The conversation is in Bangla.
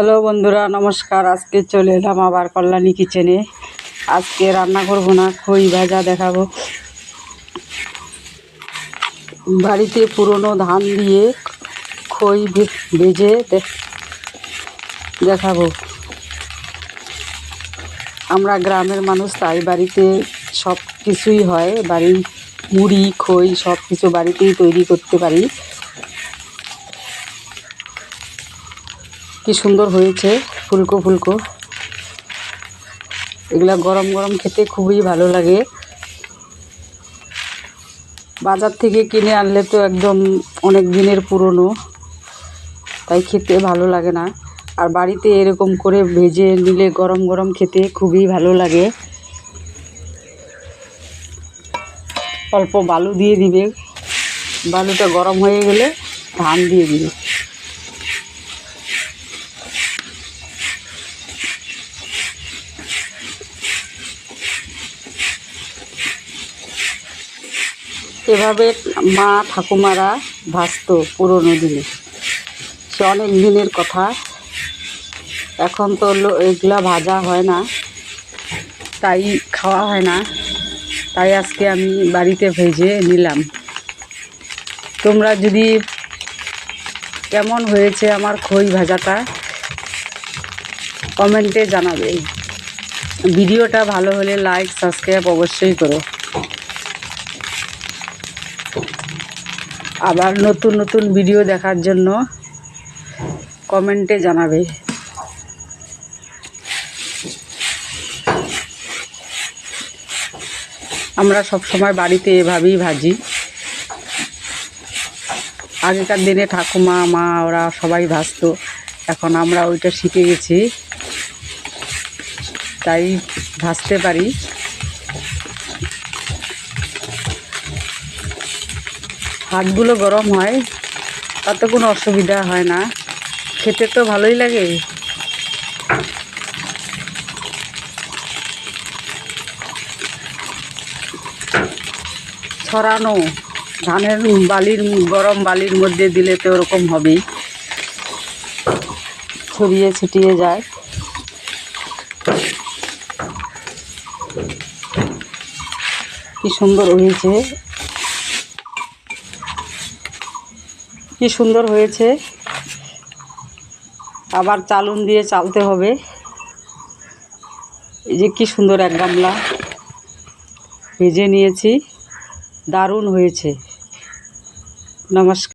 হ্যালো বন্ধুরা, নমস্কার। আজকে চলে এলাম আবার কল্যাণী কিচেনে আজকে রান্না করব না, খই ভাজা দেখাবো। বাড়িতে পুরনো ধান দিয়ে খই ভেজে দেখাবো। আমরা গ্রামের মানুষ, তাই বাড়িতে সব কিছুই হয়। বাড়ির মুড়ি, খই সব কিছু বাড়িতেই তৈরি করতে পারি। কি সুন্দর হয়েছে, ফুলকো ফুলকো। এগুলা গরম গরম খেতে খুবই ভালো লাগে। বাজার থেকে কিনে আনলে তো একদম অনেক দিনের পুরনো, তাই খেতে ভালো লাগে না। আর বাড়িতে এরকম করে ভেজে নিলে গরম গরম খেতে খুবই ভালো লাগে। অল্প বালু দিয়ে দিবে। বালুটা গরম হয়ে গেলে ধান দিয়ে দিবে। এভাবে মা ঠাকুমারা ভাজতো পুরোনো দিনে। সে অনেক দিনের কথা। এখন তো এগুলা ভাজা হয় না, তাই খাওয়া হয় না। তাই আজকে আমি বাড়িতে ভেজে নিলাম। তোমরা যদি কেমন হয়েছে আমার খই ভাজাটা, কমেন্টে জানাবে। ভিডিওটা ভালো হলে লাইক, সাবস্ক্রাইব অবশ্যই করো। আবার নতুন নতুন ভিডিও দেখার জন্য কমেন্টে জানাবে। আমরা সব সময় বাড়িতে এভাবেই ভাজি। আগেকার দিনে ঠাকুমা, মা ওরা সবাই ভাজতো। এখন আমরা ওইটা শিখে গেছি। তাই ভাজতে পারি। হাতগুলো গরম হয়, তাতে কোনো অসুবিধা হয় না। খেতে তো ভালোই লাগে। ছড়ানো, ধানের বালির, গরম বালির মধ্যে দিলে তো ওরকম হবেই ছড়িয়ে ছিটিয়ে যায়। কি সুন্দর হয়েছে। কি সুন্দর হয়েছে। আবার চালুন দিয়ে চালতে হবে। এই যে কি সুন্দর এক গামলা। ভেজে নিয়েছি। দারুণ হয়েছে। নমস্কার।